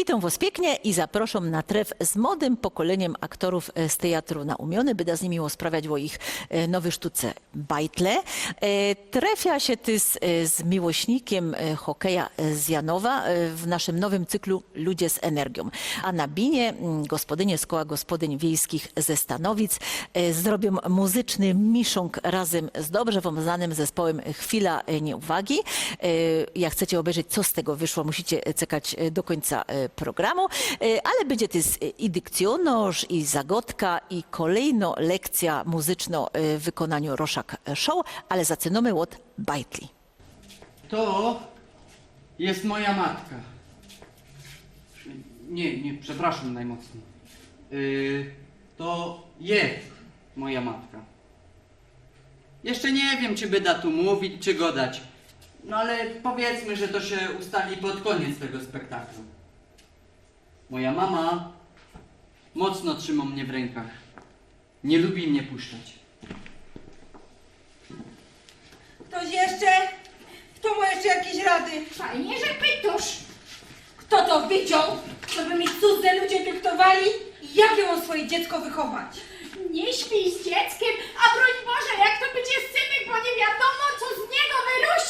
Witam Was pięknie i zapraszam na tref z młodym pokoleniem aktorów e, z Teatru na Umiony, by da z nimi sprawiać o ich e, nowej sztuce Bajtle. E, Trefia się ty z, z miłośnikiem hokeja z Janowa w naszym nowym cyklu Ludzie z energią. A na binie mm, gospodynie z koła gospodyń wiejskich ze Stanowic zrobią muzyczny miszong razem z dobrze wam znanym zespołem Chwila Nieuwagi. Jak chcecie obejrzeć, co z tego wyszło, musicie czekać do końca programu, E, ale będzie to i dykcjonoż, i zagodka, i kolejno lekcja muzyczna e, w wykonaniu Roszak Show, ale zaczynamy od bajtli. To jest moja matka. Nie, nie, przepraszam najmocniej. To jest moja matka. Jeszcze nie wiem, czy by da tu mówić, czy go dać. No ale powiedzmy, że to się ustali pod koniec tego spektaklu. Moja mama mocno trzyma mnie w rękach. Nie lubi mnie puszczać. Ktoś jeszcze? Kto ma jeszcze jakieś rady? Fajnie, że pytasz. Kto to widział? Żeby mi cudze ludzie dyktowali? Jak ja mam swoje dziecko wychować? Nie śpij z dzieckiem, a broń Boże, jak to będzie synek, bo nie wiadomo, co z niego wyrośnie.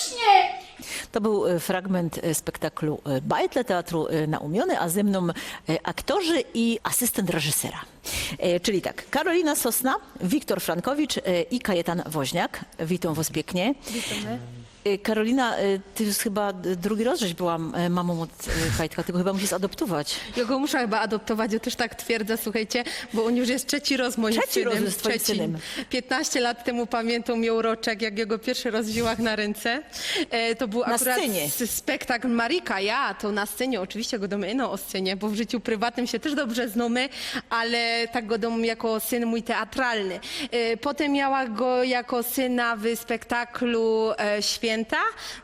To był e, fragment e, spektaklu e, Bajtle Teatru e, na Umiony, a ze mną aktorzy i asystent reżysera. Czyli tak, Karolina Sosna, Wiktor Frankowicz i Kajetan Woźniak. Witam was pięknie. Witamy. E, Karolina, e, ty już chyba drugi raz żeś była e, mamą od Kajtka, tego chyba musisz adoptować. Ja go muszę chyba adoptować, ja też tak twierdzę, słuchajcie, bo on już jest trzeci raz moim Trzeci synem. raz z twoim synem. 15 lat temu pamiętam miał roczek, jak jego pierwszy raz wzięłach na ręce. E, to był Na akurat scenie. spektakl Marika, ja, to na scenie, oczywiście go damy no, o scenie, bo w życiu prywatnym się też dobrze znamy, ale tak go dam jako syn mój teatralny. E, potem miała go jako syna w spektaklu e, Święta,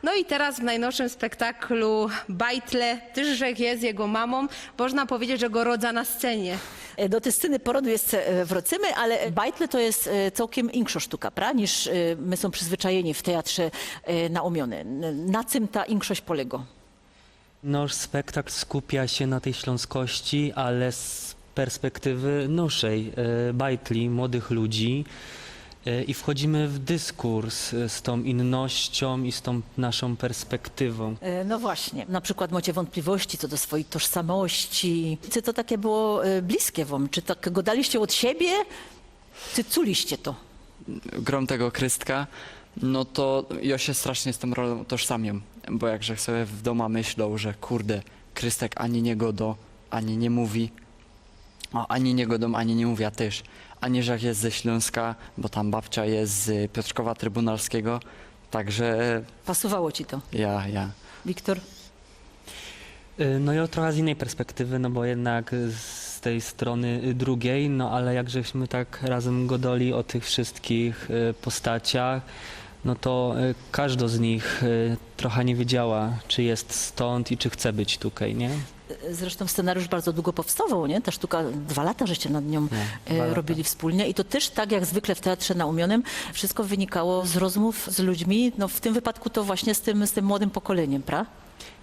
no i teraz w najnowszym spektaklu Bajtle, że jest jego mamą, można powiedzieć, że go rodza na scenie. E, Do tej sceny porodu jeszcze e, wrócimy, ale Bajtle to jest e, całkiem inksza sztuka, pra, niż my są przyzwyczajeni w teatrze na Umiony. N- Na czym ta inkszość polega? Nasz spektakl skupia się na tej śląskości, ale z perspektywy naszej, bajtli, młodych ludzi i wchodzimy w dyskurs e, z tą innością i z tą naszą perspektywą. E, No właśnie, na przykład macie wątpliwości co do swojej tożsamości. Czy to takie było e, bliskie wam? Czy tak go daliście od siebie? Czy culiście to? grom tego Krystka, no to ja się strasznie z tą rolą tożsamiam, bo jakże sobie w doma myślą, że kurde, Krystek ani nie godo, ani nie mówi, o, ani nie godą, ani nie mówi, a też, ani że jak jest ze Śląska, bo tam babcia jest z Piotrkowa Trybunalskiego, także Pasowało ci to, ja, ja. Wiktor? E, No ja trochę z innej perspektywy, no bo jednak z tej strony y, drugiej, no ale jak żeśmy tak razem godoli o tych wszystkich e, postaciach, no to e, każda z nich e, trochę nie wiedziała, czy jest stąd i czy chce być tutaj, nie? Zresztą scenariusz bardzo długo powstawał, nie? Ta sztuka, dwa lata żeście nad nią dwa e, robili wspólnie i to też tak jak zwykle w Teatrze na Umionym, wszystko wynikało z rozmów z ludźmi, no w tym wypadku to właśnie z tym, z tym młodym pokoleniem, pra?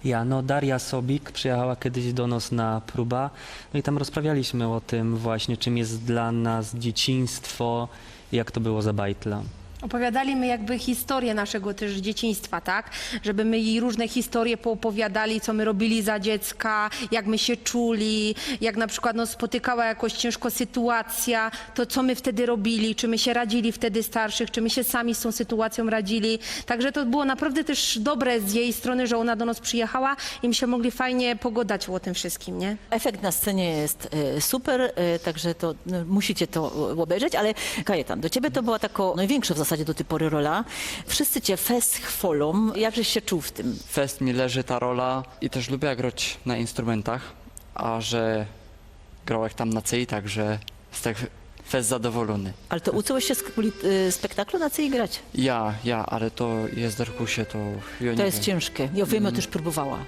Ja, no Daria Sobik przyjechała kiedyś do nas na próba, no i tam rozprawialiśmy o tym właśnie, czym jest dla nas dzieciństwo, jak to było za bajtla. Opowiadali my jakby historię naszego też dzieciństwa, tak? Żeby my jej różne historie poopowiadali, co my robili za dziecka, jak my się czuli, jak na przykład no, spotykała jakoś ciężko sytuacja, to co my wtedy robili, czy my się radzili wtedy starszych, czy my się sami z tą sytuacją radzili. Także to było naprawdę też dobre z jej strony, że ona do nas przyjechała i my się mogli fajnie pogodać o tym wszystkim, nie? Efekt na scenie jest e, super, e, także to no, musicie to obejrzeć, ale Kajetan, do ciebie to była taka największa w zasadzie do tej pory rola. Wszyscy cię fes chwolą. Jakżeś się czuł w tym? Fest mi leży ta rola i też lubię grać na instrumentach, a że grałeś tam na cej, także z tych fest zadowolony. Ale to uczyłeś się z y, spektaklu na co i grać? Ja, ja, ale to jest Darkusie, to ja To jest wiem. ciężkie. Ja wiem, też próbowała.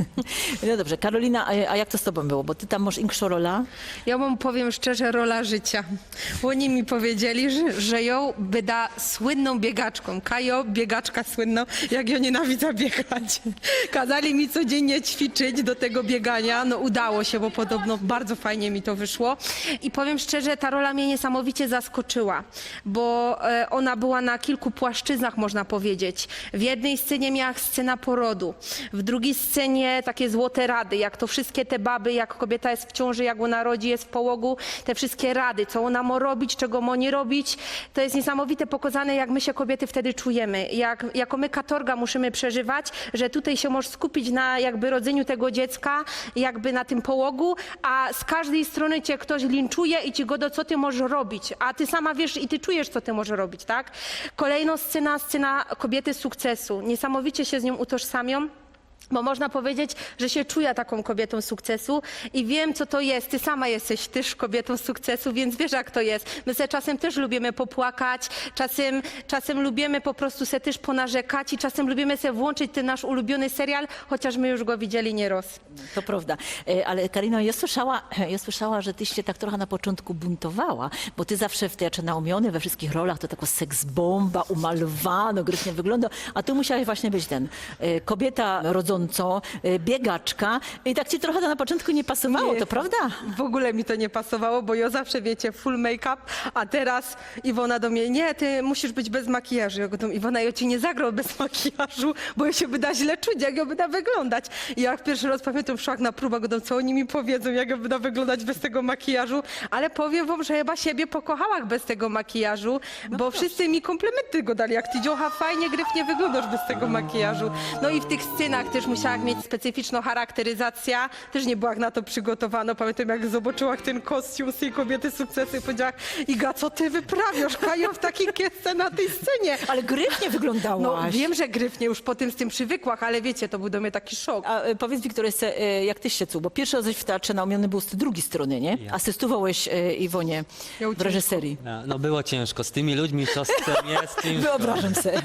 no dobrze, Karolina, a, a jak to z tobą było? Bo ty tam masz inkszą rolę. Ja wam powiem szczerze, rola życia. Oni mi powiedzieli, że, że ją byda słynną biegaczką. Kajo, biegaczka słynną, jak ja nienawidzę biegać. Kazali mi codziennie ćwiczyć do tego biegania. No udało się, bo podobno bardzo fajnie mi to wyszło. I powiem szczerze, ta rola mnie niesamowicie zaskoczyła, bo e, ona była na kilku płaszczyznach, można powiedzieć. W jednej scenie miała scena porodu, w drugiej scenie takie złote rady, jak to wszystkie te baby, jak kobieta jest w ciąży, jak ona rodzi, jest w połogu, te wszystkie rady, co ona ma robić, czego ma nie robić. To jest niesamowite pokazane, jak my się kobiety wtedy czujemy, jak jako my katorga musimy przeżywać, że tutaj się możesz skupić na jakby rodzeniu tego dziecka, jakby na tym połogu, a z każdej strony cię ktoś linczuje i ci godo, co ty możesz robić, a ty sama wiesz i ty czujesz, co ty możesz robić, tak? Kolejna scena, scena kobiety sukcesu. Niesamowicie się z nią utożsamią. Bo można powiedzieć, że się czuję taką kobietą sukcesu i wiem, co to jest. Ty sama jesteś też kobietą sukcesu, więc wiesz, jak to jest. My se czasem też lubimy popłakać, czasem, czasem lubimy po prostu se też ponarzekać i czasem lubimy sobie włączyć ten nasz ulubiony serial, chociaż my już go widzieli nieraz. To prawda. E, Ale Karino, ja słyszała, ja słyszała, że tyś się tak trochę na początku buntowała, bo ty zawsze w teatrze naumiony, we wszystkich rolach to taka seksbomba, umalowano, grycznie wygląda, a tu musiałaś właśnie być ten, e, kobieta e, biegaczka i tak ci trochę to na początku nie pasowało, Nie. to prawda? W ogóle mi to nie pasowało, bo ja zawsze, wiecie, full make-up, a teraz Iwona do mnie, nie, ty musisz być bez makijażu. Ja go do Iwona, ja ci nie zagrał bez makijażu, bo ja się będę źle czuć, jak ja będę wyglądać. I jak pierwszy raz pamiętam szłam na próbę, go co oni mi powiedzą, jak ja będę wyglądać bez tego makijażu, ale powiem wam, że chyba siebie pokochałam bez tego makijażu, bo wszyscy mi komplementy go dali, jak ty dziocha fajnie, gryfnie wyglądasz bez tego makijażu. No i w tych scenach też musiałam mieć specyficzną charakteryzację, też nie byłam na to przygotowana. Pamiętam, jak zobaczyłam ten kostium z tej kobiety sukcesu i powiedziała, Iga, co ty wyprawiasz, Kajo, w takiej kiesce na tej scenie? Ale gryfnie wyglądałaś. No wiem, że gryfnie już po tym z tym przywykłach, ale wiecie, to był do mnie taki szok. A e, powiedz Wiktor, jeszcze, e, jak tyś się czuł? Bo pierwszy raz w teatrze naumiony był z tej drugiej strony, nie? Ja. Asystowałeś e, Iwonie Miał w reżyserii. No, no było ciężko z tymi ludźmi, co scen jest ciężko. Wyobrażam sobie.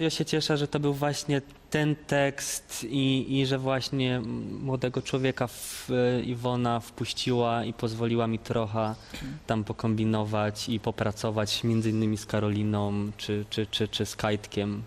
Ja się cieszę, że to był właśnie ten tekst i, i że właśnie młodego człowieka w, e, Iwona wpuściła i pozwoliła mi trochę tam pokombinować i popracować między innymi z Karoliną czy, czy, czy, czy z Kajtkiem.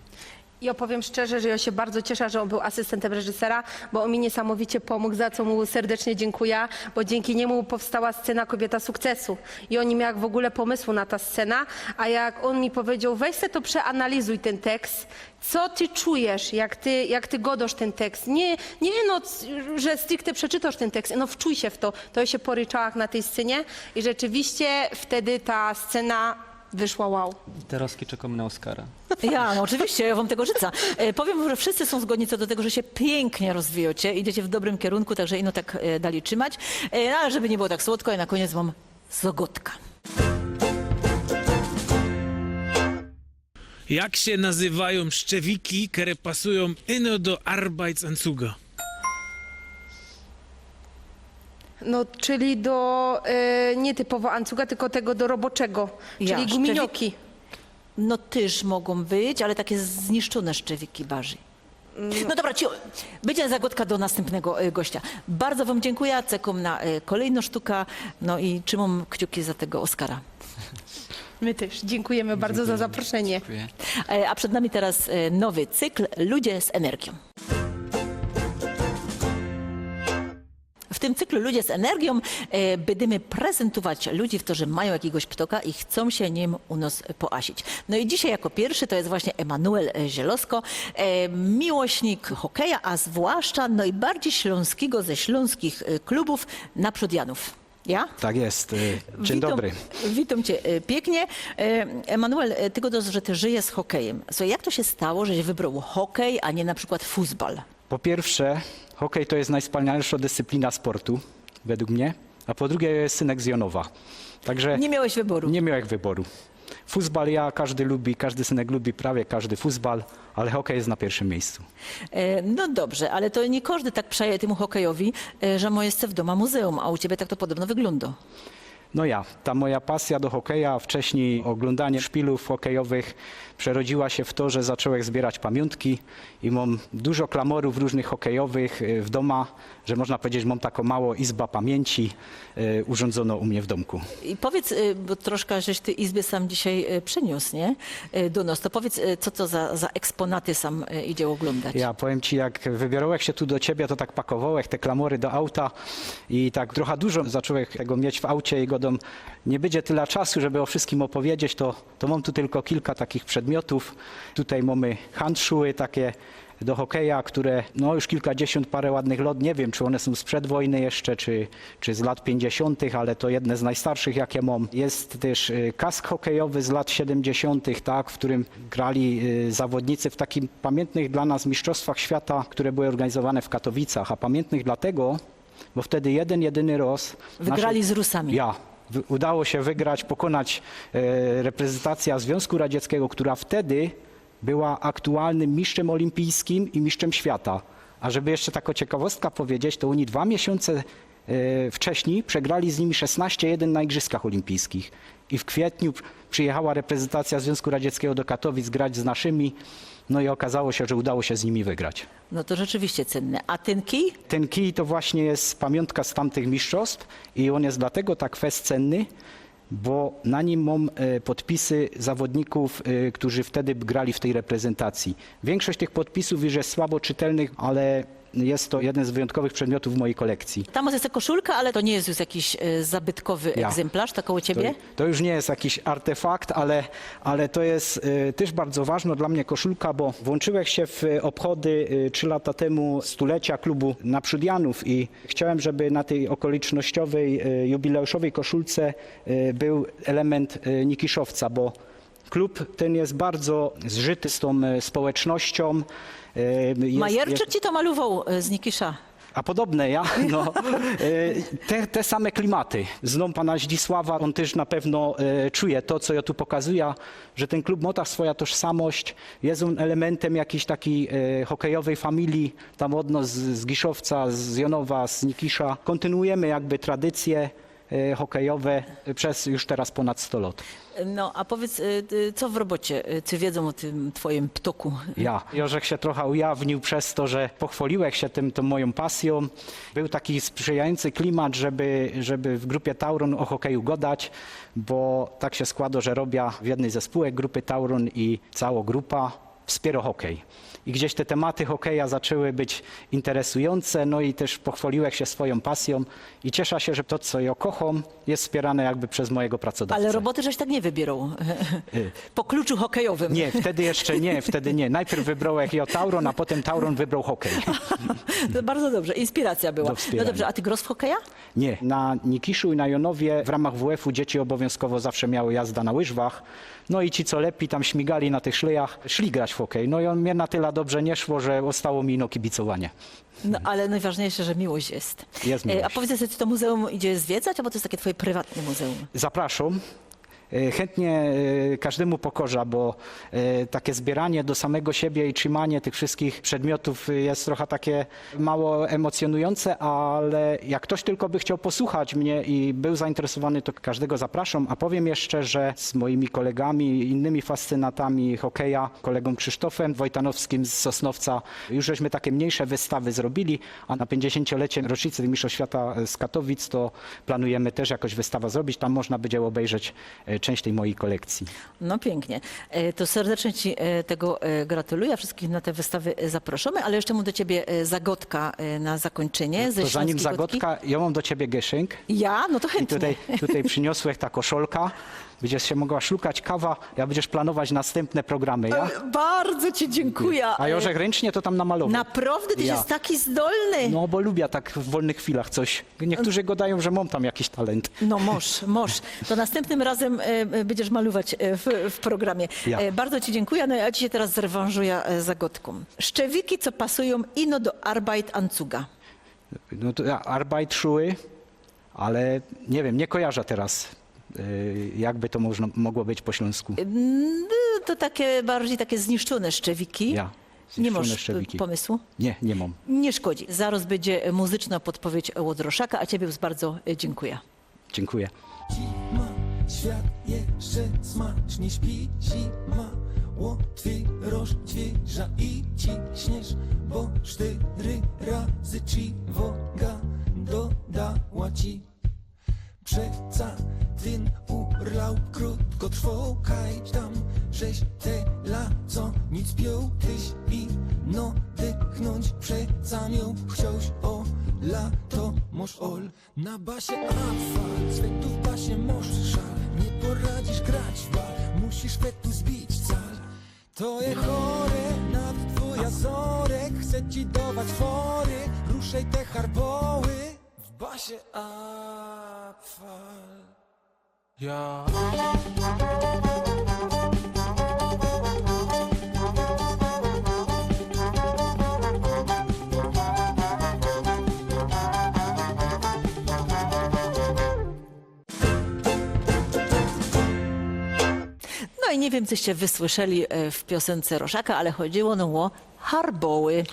I opowiem szczerze, że ja się bardzo cieszę, że on był asystentem reżysera, bo on mi niesamowicie pomógł, za co mu serdecznie dziękuję, bo dzięki niemu powstała scena Kobieta Sukcesu. I on nie miał w ogóle pomysłu na ta scena, a jak on mi powiedział, weź se to przeanalizuj ten tekst, co ty czujesz, jak ty, jak ty godosz ten tekst. Nie, nie no, że stricte przeczytasz ten tekst, no wczuj się w to. To ja się poryczałam na tej scenie i rzeczywiście wtedy ta scena wyszła wow. Te roski czekamy na Oscara. Ja, no oczywiście, ja wam tego życzę. E, powiem, że wszyscy są zgodni co do tego, że się pięknie rozwijacie, idziecie w dobrym kierunku, także ino tak e, dali trzymać. E, no, ale żeby nie było tak słodko, ja na koniec wam zogotka. Jak się nazywają szczewiki, które pasują ino do Arbeitsanzuga? No, czyli do e, nie typowo ancuga, tylko tego do roboczego, Ja, czyli guminioki. No też mogą być, ale takie zniszczone szczewiki bardziej. No dobra, ci, będzie zagodka do następnego e, gościa. Bardzo wam dziękuję, cekom na e, kolejną sztukę, no i trzymam kciuki za tego Oscara. My też. Dziękujemy bardzo za zaproszenie. Dziękuję. E, A przed nami teraz e, nowy cykl Ludzie z energią. Tym cyklu Ludzie z energią e, będziemy prezentować ludzi, którzy mają jakiegoś ptoka i chcą się nim u nas poasić. No i dzisiaj jako pierwszy to jest właśnie Emanuel e, Zielosko, e, miłośnik hokeja, a zwłaszcza najbardziej śląskiego ze śląskich e, klubów Naprzód Janów. Ja? Tak jest. y, Dzień witam, dobry. Witam cię e, pięknie. E, Emanuel, e, ty godos, że ty żyjesz z hokejem. Słuchaj, jak to się stało, że wybrał hokej, a nie na przykład futbal? Po pierwsze, hokej to jest najwspanialsza dyscyplina sportu, według mnie. A po drugie, jest synek z Jonowa. Także Nie miałeś wyboru. nie miałem wyboru. Futbal ja, każdy lubi, każdy synek lubi prawie każdy futbal, ale hokej jest na pierwszym miejscu. E, No dobrze, ale to nie każdy tak przeje temu hokejowi, e, że ma jeszcze w domu muzeum, a u ciebie tak to podobno wygląda. No ja, ta moja pasja do hokeja, wcześniej oglądanie szpilów hokejowych przerodziła się w to, że zacząłem zbierać pamiątki i mam dużo klamorów różnych hokejowych y, w doma, że można powiedzieć, mam taką małą izba pamięci y, urządzoną u mnie w domku. I powiedz, y, bo troszkę żeś ty izbie sam dzisiaj przyniósł, nie? Do nas. To powiedz, co to za, za eksponaty sam idzie oglądać? Ja powiem ci, jak wybierałem się tu do ciebie, to tak pakowałem te klamory do auta i tak trochę dużo zacząłem tego mieć w aucie i godom nie będzie tyle czasu, żeby o wszystkim opowiedzieć, to, to mam tu tylko kilka takich przedmiotów. Tutaj mamy handszuły takie do hokeja, które no już kilkadziesiąt parę ładnych lot, nie wiem czy one są sprzed wojny jeszcze, czy, czy z lat 50., ale to jedne z najstarszych jakie mam. Jest też y, kask hokejowy z lat 70., tak, w którym grali y, zawodnicy w takich pamiętnych dla nas mistrzostwach świata, które były organizowane w Katowicach, a pamiętnych dlatego, bo wtedy jeden, jedyny roz... Wygrali z Rusami. Ja. Udało się wygrać, pokonać e, reprezentacja Związku Radzieckiego, która wtedy była aktualnym mistrzem olimpijskim i mistrzem świata. A żeby jeszcze taką ciekawostka powiedzieć, to oni dwa miesiące wcześniej przegrali z nimi 16-1 na Igrzyskach Olimpijskich. I w kwietniu przyjechała reprezentacja Związku Radzieckiego do Katowic grać z naszymi. No i okazało się, że udało się z nimi wygrać. No to rzeczywiście cenne. A ten kij? Ten kij to właśnie jest pamiątka z tamtych mistrzostw i on jest dlatego tak festcenny, bo na nim mam e, podpisy zawodników, e, którzy wtedy grali w tej reprezentacji. Większość tych podpisów już jest słabo czytelnych, ale jest to jeden z wyjątkowych przedmiotów w mojej kolekcji. Tam jest koszulka, ale to nie jest już jakiś e, zabytkowy Ja. egzemplarz, to koło To, ciebie? to już nie jest jakiś artefakt, ale, ale to jest e, też bardzo ważna dla mnie koszulka, bo włączyłem się w e, obchody e, trzy lata temu stulecia klubu Naprzódianów i chciałem, żeby na tej okolicznościowej, e, jubileuszowej koszulce e, był element e, Nikiszowca, bo klub ten jest bardzo zżyty z tą e, społecznością. e, jest- Majerczyk jest- ci to malował e, z Nikisza. a podobne ja, no, e, te, te same klimaty. Znam pana Zdzisława, on też na pewno e, czuje to, co ja tu pokazuję, że ten klub ma ta swoja tożsamość, jest on elementem jakiejś takiej e, hokejowej familii, tam od nas z, z Giszowca, z Jonowa, z Nikisza. Kontynuujemy jakby tradycje e, hokejowe przez już teraz ponad 100 lat. No, a powiedz, e, e, co w robocie? E, Czy wiedzą o tym twoim ptoku? Ja. Jorzek się trochę ujawnił przez to, że pochwaliłeś się tym, tą moją pasją. Był taki sprzyjający klimat, żeby, żeby w grupie Tauron o hokeju gadać, bo tak się składa, że robię w jednej ze spółek grupy Tauron i cała grupa wspiera hokej. I gdzieś te tematy hokeja zaczęły być interesujące, no i też pochwaliłeś się swoją pasją i cieszę się, że to, co ja kocham, jest wspierane jakby przez mojego pracodawcę. Ale roboty żeś tak nie wybierał. Po kluczu hokejowym. Nie, wtedy jeszcze nie, wtedy nie. Najpierw wybrał ja Tauron, a potem Tauron wybrał hokej. To bardzo dobrze, inspiracja była. Do No dobrze, a ty gros w hokeja? Nie, na Nikiszu i na Jonowie w ramach WF-u dzieci obowiązkowo zawsze miały jazda na łyżwach. No i ci, co lepiej tam śmigali na tych szlejach, szli grać w hokej. No i on mnie na tyle dobrze nie szło, że ostało mi no kibicowanie. No ale najważniejsze, że miłość jest. Jest E, A miłość. powiedz, czy to muzeum idzie zwiedzać, albo to jest takie twoje prywatne muzeum? Zapraszam. E, Chętnie e, każdemu pokorza, bo e, takie zbieranie do samego siebie i trzymanie tych wszystkich przedmiotów jest trochę takie mało emocjonujące, ale jak ktoś tylko by chciał posłuchać mnie i był zainteresowany, to każdego zapraszam. A powiem jeszcze, że z moimi kolegami, innymi fascynatami hokeja, kolegą Krzysztofem Wojtanowskim z Sosnowca, już żeśmy takie mniejsze wystawy zrobili, a na 50-lecie rocznicy Mistrzostw Świata z Katowic to planujemy też jakoś wystawę zrobić. Tam można będzie obejrzeć część tej mojej kolekcji. No pięknie. E, To serdecznie Ci e, tego e, gratuluję. Wszystkich na te wystawy zapraszamy, ale jeszcze mam do Ciebie zagodka na zakończenie. Ze To zanim zagodka, ja mam do ciebie geszynk. Ja? No to I chętnie. tutaj, tutaj przyniosłeś ta koszolka. Będziesz się mogła szlukać kawa, ja będziesz planować następne programy, ja? Bardzo Ci dziękuję. A Jorzek ręcznie to tam namalował. Naprawdę? Ty Ja. jest taki zdolny. No bo lubię tak w wolnych chwilach coś. Niektórzy gadają, że mam tam jakiś talent. No moż, moż. To następnym razem e, e, będziesz malować e, w, w programie. Ja. E, Bardzo Ci dziękuję. No ja Ci się teraz zrewanżuję e, zagodką. Szczewiki, co pasują ino do Arbeit Anzuga. No to ja, Arbeitschuhe, ale nie wiem, nie kojarzę teraz, jakby to można, mogło być po śląsku. Mm, To takie bardziej takie zniszczone szczewiki. Ja, Nie masz szczewiki. pomysłu? Nie, nie mam. Nie szkodzi. Zaraz będzie muzyczna podpowiedź Łodroszaka, a Ciebie już bardzo dziękuję. Dziękuję. Zima, świat jeszcze smacznie śpi Zima, łotwy rozświeża i ciśniesz Bo cztery razy ci woga dodała ci Przeca ten urlaub krótko trwał tam, żeś te co nic piął Tyś i no dychnąć przeca miał Chciałś o lato moż ol. Na basie afal, svetu w basie moż szal Nie poradzisz grać bal, musisz fetu zbić cal. To je chore, nad twoja zorek. Chce ci dawać fory, ruszaj te harboły basie Ja. No i nie wiem, coście wysłyszeli e, w piosence Roszaka, ale chodziło no o harboły.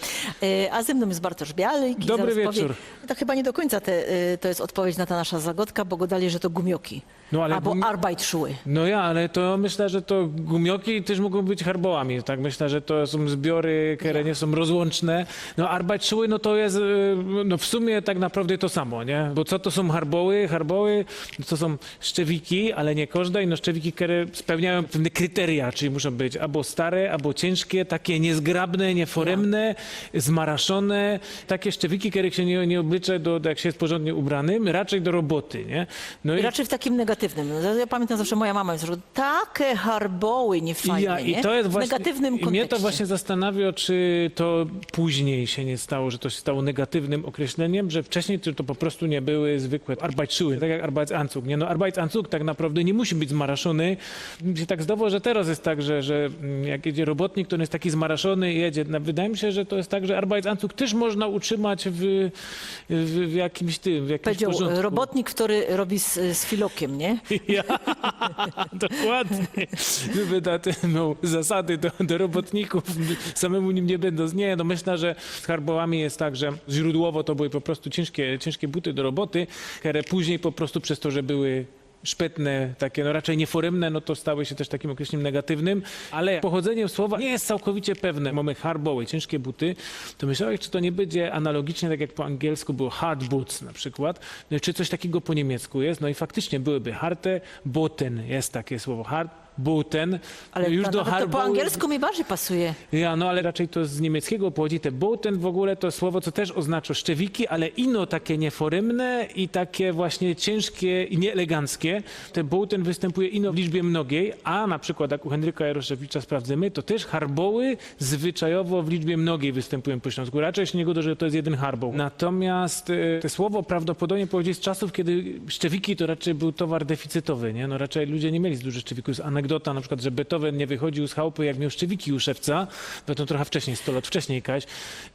E, A ze mną jest Bartosz Bialik. i Dobry zaraz wieczór. to chyba nie do końca te, e, to jest odpowiedź na ta nasza zagadka, bo go dali, że to gumioki. No, ale Albo gumi- Arbeitschuhe. No ja, ale to myślę, że to gumioki też mogą być harbołami. Tak myślę, że to są zbiory, które nie są rozłączne. No Arbeitschuhe, no to jest e, no w sumie tak naprawdę to samo, nie? Bo co to są harboły? Harboły to są szczewiki, ale nie każde. I no szczewiki, które spełniają pewne kryteria, czyli muszą być albo stare, albo ciężkie, takie niezgrabne, nieforemne, zmaraszone. Takie szczewiki, których się nie, nie oblicze, do, do, jak się jest porządnie ubranym, raczej do roboty, nie? No I raczej w takim negatywnym. No, Ja pamiętam zawsze moja mama, że takie harboły nie fajne, Ja, nie? I to jest w negatywnym I kontekście. mnie to właśnie zastanawia, czy to później się nie stało, że to się stało negatywnym określeniem, że wcześniej to, to po prostu nie były zwykłe Arbeitsschuhe, tak jak Arbeitsanzug. Nie? No Arbeitsanzug tak naprawdę nie musi być zmaraszony. Mi się tak zdawało, że teraz jest tak, że, że mm, jak jedzie robotnik, to on jest taki zmaraszony i jedzie. Wydaje mi się, że to jest tak, że Arbeitsanzug też można utrzymać w, w, w jakimś tym, w jakimś Powiedział porządku. robotnik, który robi z, z filokiem, nie? Ja, dokładnie. Wyda te, no, zasady do, do robotników, samemu nim nie będąc. Nie, no myślę, że z harbołami jest tak, że źródłowo to były po prostu ciężkie, ciężkie buty do roboty, które później po prostu przez to, że były szpetne, takie no raczej nieforemne, no to stały się też takim określeniem negatywnym, ale pochodzenie słowa nie jest całkowicie pewne. Mamy harboły, ciężkie buty, to myślałeś, czy to nie będzie analogicznie, tak jak po angielsku było hard boots na przykład, no, czy coś takiego po niemiecku jest, no i faktycznie byłyby harte, boten, jest takie słowo, hard Booten. Ale już to, do nawet to po angielsku mi bardziej pasuje. ja, no ale raczej to z niemieckiego pochodzi. Te Boten w ogóle to słowo, co też oznacza szczewiki, ale ino takie nieforemne i takie właśnie ciężkie i nieeleganckie. Te Boten występuje ino w liczbie mnogiej, a na przykład jak u Henryka Jaroszewicza sprawdzimy, to też harboły zwyczajowo w liczbie mnogiej występują po śląsku. Raczej się nie godzę, że to jest jeden harboł. Natomiast e, te słowo prawdopodobnie pochodzi z czasów, kiedy szczewiki to raczej był towar deficytowy, nie? No raczej ludzie nie mieli dużo szczewików. Jest anegdota na przykład, że Beethoven nie wychodził z chałupy, jak miał szczewiki u szewca, bo to trochę wcześniej, 100 lat wcześniej kaś.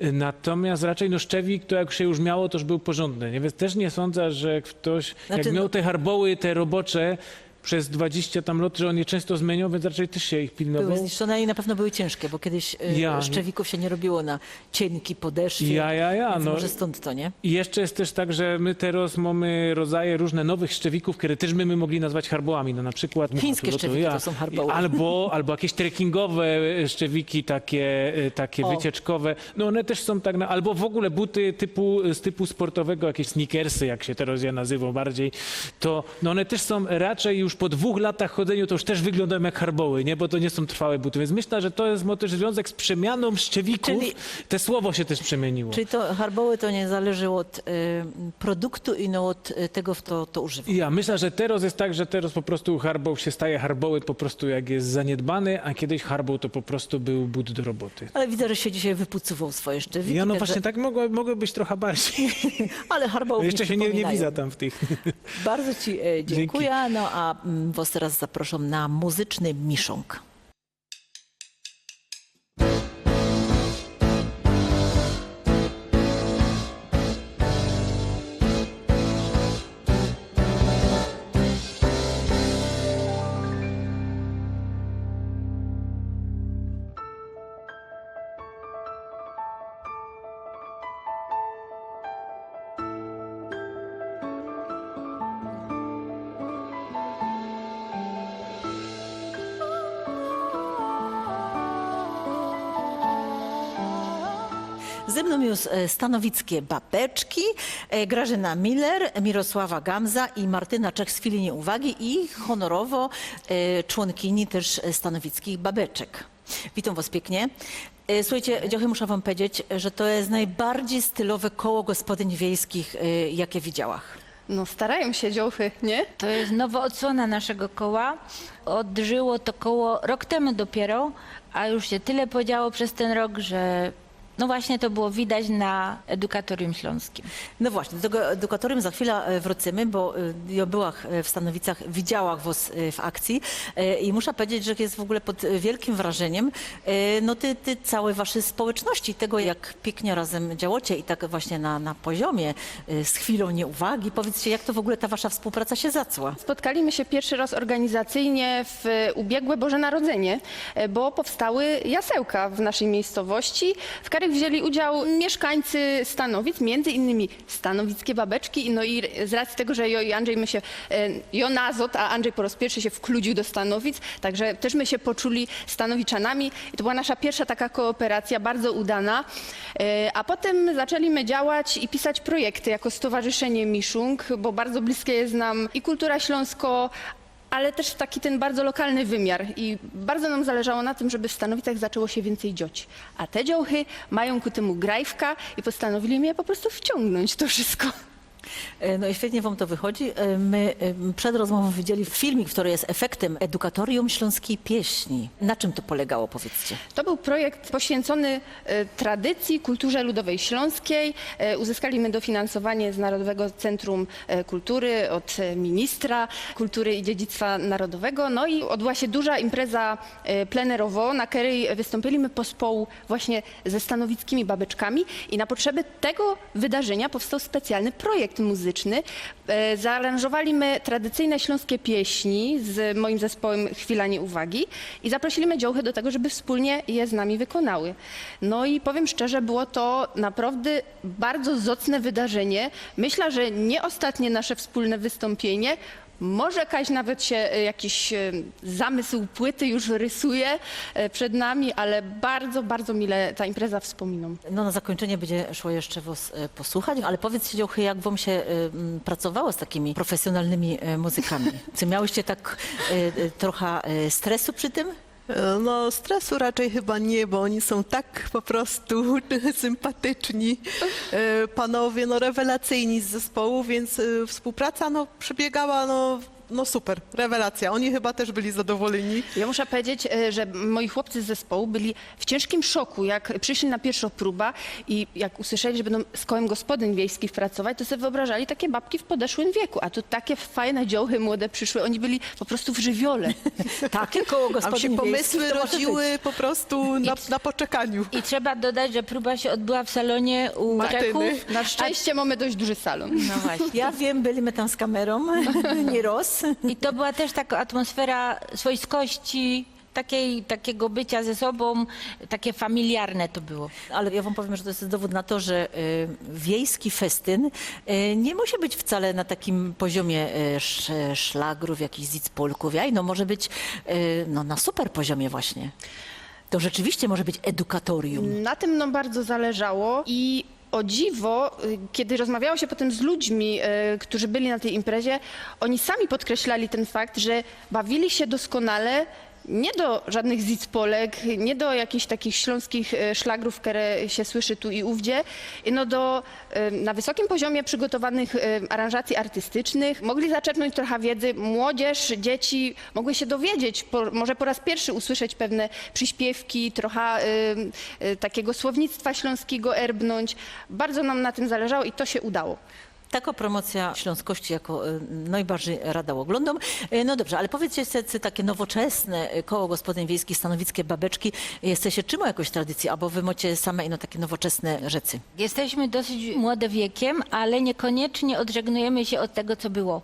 Natomiast raczej no szczewik, to jak się już miało, to już był porządny. Nie? Więc też nie sądzę, że ktoś, Znaczy, jak miał no- te harboły, te robocze, przez 20 tam lat, że on je często zmieniał, więc raczej też się ich pilnował. Były zniszczone i na pewno były ciężkie, bo kiedyś e, Ja- szczewików się nie robiło na cienki podeszwie. Ja, ja, ja, Więc no. może stąd to, nie? I jeszcze jest też tak, że my teraz mamy rodzaje różne nowych szczewików, które też my, my mogli nazwać harbołami. No na przykład Chińskie to szczewiki to są harboły. Albo, albo jakieś trekkingowe e, szczewiki takie, e, takie O. wycieczkowe. No one też są tak, na, albo w ogóle buty typu, z typu sportowego, jakieś sneakersy, jak się teraz je nazywą bardziej, to no one też są raczej już po dwóch latach chodzeniu, to już też wyglądają jak harboły, nie? Bo to nie są trwałe buty. Więc myślę, że to jest też związek z przemianą szczewików. Czyli- Te słowo się też przemieniło. Czyli to harboły to nie zależy od e, produktu i no od e, tego, kto to używa. Ja myślę, że teraz jest tak, że teraz po prostu harboł się staje harboły po prostu jak jest zaniedbany, a kiedyś harboł to po prostu był but do roboty. Ale widzę, że się dzisiaj wypucował swoje szczewiki. Ja no także- właśnie tak mogło, mogło być trochę bardziej. Ale harbołów Jeszcze się nie, nie przypominają. tam w tych. Bardzo Ci e, dziękuję. No a Was teraz zapraszam na muzyczny misząg. Ze mną już e, stanowickie babeczki, e, Grażyna Miller, Mirosława Gamza i Martyna Czech z chwili nieuwagi i honorowo e, członkini też stanowickich babeczek. Witam was pięknie. E, Słuchajcie, dziochy, muszę wam powiedzieć, że to jest najbardziej stylowe koło gospodyń wiejskich, e, jakie widziałam. No starają się dziołchy, nie? To jest nowa odsłona naszego koła. Odżyło to koło rok temu dopiero, a już się tyle podziało przez ten rok, że no właśnie to było widać na edukatorium śląskim. No właśnie, do tego edukatorium za chwilę e, wrócimy, bo e, ja byłam e, w Stanowicach, widziałam was e, w akcji e, i muszę powiedzieć, że jest w ogóle pod e, wielkim wrażeniem e, no ty, ty całej waszej społeczności, tego jak pięknie razem działacie i tak właśnie na, na poziomie e, z chwilą nieuwagi. Powiedzcie, jak to w ogóle ta wasza współpraca się zacła? Spotkaliśmy się pierwszy raz organizacyjnie w ubiegłe Boże Narodzenie, e, bo powstały jasełka w naszej miejscowości, w których wzięli udział mieszkańcy Stanowic, między innymi Stanowickie Babeczki. No i z racji tego, że Jo i Andrzej my się, e, Jo Nazot, a Andrzej po raz pierwszy się wkludził do Stanowic, także też my się poczuli Stanowiczanami. I to była nasza pierwsza taka kooperacja, bardzo udana. E, A potem zaczęliśmy działać i pisać projekty jako Stowarzyszenie Miszung, bo bardzo bliskie jest nam i kultura śląsko, ale też taki ten bardzo lokalny wymiar i bardzo nam zależało na tym, żeby w Stanowicach zaczęło się więcej dzioć. A te dziołchy mają ku temu grajwka i postanowili mnie po prostu wciągnąć to wszystko. E, No i świetnie wam to wychodzi. E, My e, przed rozmową widzieli filmik, który jest efektem edukatorium śląskiej pieśni. Na czym to polegało, powiedzcie? To był projekt poświęcony tradycji, kulturze ludowej śląskiej. Uzyskaliśmy dofinansowanie z Narodowego Centrum Kultury od ministra kultury i dziedzictwa narodowego. No i odbyła się duża impreza plenerowo, na której wystąpiliśmy pospołu właśnie ze stanowickimi babeczkami i na potrzeby tego wydarzenia powstał specjalny projekt muzyczny. E, Zaaranżowaliśmy tradycyjne śląskie pieśni z moim zespołem Chwila Nieuwagi i zaprosiliśmy dziołchy do tego, żeby wspólnie je z nami wykonały. No i powiem szczerze, było to naprawdę bardzo zacne wydarzenie. Myślę, że nie ostatnie nasze wspólne wystąpienie. Może jakaś nawet się e, jakiś e, zamysł płyty już rysuje e, przed nami, ale bardzo, bardzo mile ta impreza wspominam. No na zakończenie będzie szło jeszcze was posłuchać, ale powiedzcie, Dziołchy, jak wam się pracowało z takimi profesjonalnymi muzykami? Czy miałyście tak trochę stresu przy tym? No, stresu raczej chyba nie, bo oni są tak po prostu sympatyczni. E, Panowie, no rewelacyjni z zespołu, więc e, współpraca no, przebiegała no, no super, rewelacja. Oni chyba też byli zadowoleni. Ja muszę powiedzieć, e, że moi chłopcy z zespołu byli w ciężkim szoku, jak przyszli na pierwszą próbę i jak usłyszeli, że będą z kołem gospodyń wiejskich pracować, to sobie wyobrażali takie babki w podeszłym wieku, a tu takie fajne dziołchy młode przyszły, oni byli po prostu w żywiole. Takie koło gospodyń pomysły rodziły po prostu na, na poczekaniu. I trzeba dodać, że próba się odbyła w salonie u Martyny. Na szczęście mamy dość duży salon. No właśnie. Ja wiem, byliśmy tam z kamerą, nie roz. I to była też taka atmosfera swojskości, takiej, takiego bycia ze sobą, takie familiarne to było. Ale ja wam powiem, że to jest dowód na to, że y, wiejski festyn y, nie musi być wcale na takim poziomie y, sz, szlagrów, jakichś zicpolków. Jaj, no może być y, no, na super poziomie właśnie. To rzeczywiście może być edukatorium. Na tym nam bardzo zależało i o dziwo, y, kiedy rozmawiało się potem z ludźmi, y, którzy byli na tej imprezie, oni sami podkreślali ten fakt, że bawili się doskonale nie do żadnych zicpolek, nie do jakichś takich śląskich e, szlagrów, które się słyszy tu i ówdzie, no do e, na wysokim poziomie przygotowanych e, aranżacji artystycznych. Mogli zaczerpnąć trochę wiedzy. Młodzież, dzieci mogły się dowiedzieć, po, może po raz pierwszy usłyszeć pewne przyśpiewki, trochę takiego słownictwa śląskiego erbnąć. Bardzo nam na tym zależało i to się udało. Taka promocja śląskości jako y, najbardziej rada oglądom. Y, No dobrze, ale powiedzcie sobie takie nowoczesne y, koło gospodyń wiejskich, stanowiskie babeczki. Jesteście czym jakoś tradycji, albo wy macie same ino takie nowoczesne rzeczy? Jesteśmy dosyć młode wiekiem, ale niekoniecznie odżegnujemy się od tego, co było.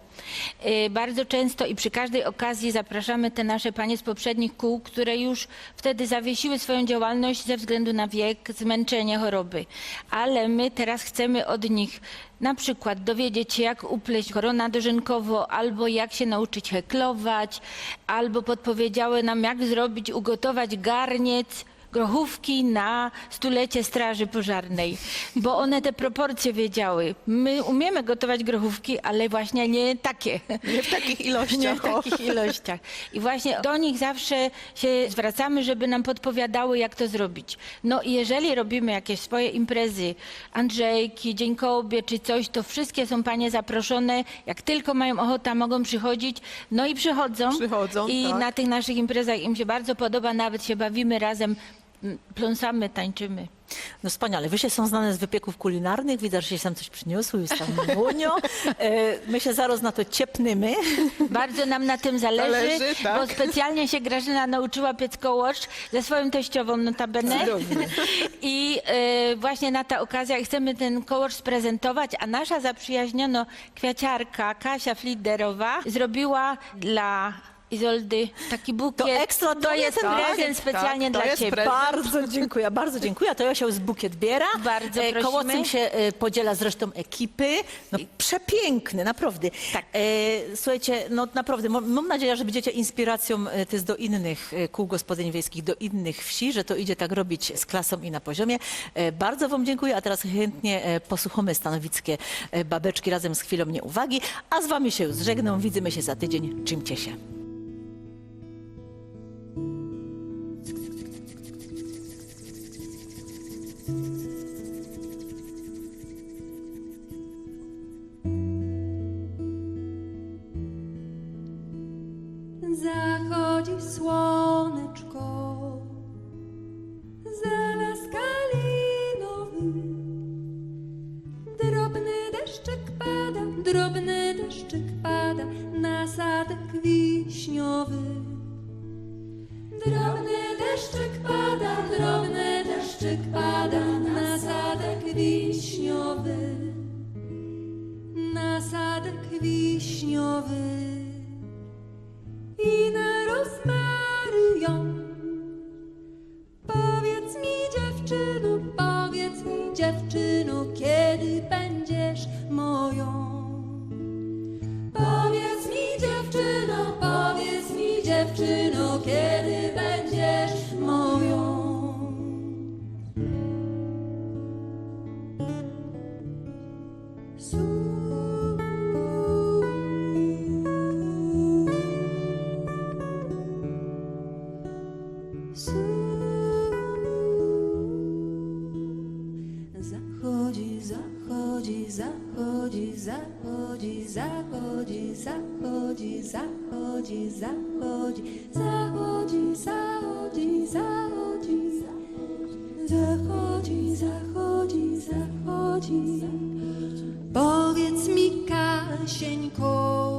Yy, Bardzo często i przy każdej okazji zapraszamy te nasze panie z poprzednich kół, które już wtedy zawiesiły swoją działalność ze względu na wiek, zmęczenie, choroby. Ale my teraz chcemy od nich na przykład dowiedzieć się, jak upleść korona dożynkowo, albo jak się nauczyć heklować, albo podpowiedziały nam, jak zrobić, ugotować garniec grochówki na stulecie Straży Pożarnej, bo one te proporcje wiedziały. My umiemy gotować grochówki, ale właśnie nie takie. Nie w takich ilościach. Nie w takich ilościach. I właśnie do nich zawsze się zwracamy, żeby nam podpowiadały, jak to zrobić. No i jeżeli robimy jakieś swoje imprezy, Andrzejki, Dzień Kobiet czy coś, to wszystkie są panie zaproszone. Jak tylko mają ochotę, mogą przychodzić. No i przychodzą. Przychodzą, I tak. na tych naszych imprezach im się bardzo podoba, nawet się bawimy razem, pląsamy, tańczymy. No wspaniale. Wyście są znane z wypieków kulinarnych. Widzę, że się tam coś przyniosło, już tam włonio. E, My się zaraz na to ciepnymy. Bardzo nam na tym zależy, Zależy, tak. bo specjalnie się Grażyna nauczyła piec kołosz ze swoją teściową notabene. I e, właśnie na ta okazja chcemy ten kołosz sprezentować, a nasza zaprzyjaźniona kwiaciarka Kasia Fliderowa zrobiła dla Izoldy taki bukiet. To ekstra, to, to jest tak, prezent specjalnie tak, to dla jest ciebie. prezent. Bardzo dziękuję, bardzo dziękuję. To Josia z bukiet biera. Bardzo E, prosimy. Się e, podziela z resztą ekipy. No, przepiękny, naprawdę. Tak. E, słuchajcie, no naprawdę, mam, mam nadzieję, że będziecie inspiracją e, też do innych e, kół gospodyń wiejskich, do innych wsi, że to idzie tak robić z klasą i na poziomie. E, bardzo wam dziękuję, a teraz chętnie e, posłuchamy stanowickie e, babeczki razem z chwilą nieuwagi, a z wami się już żegnam. Widzimy się za tydzień. Czymcie się. Marsieńko.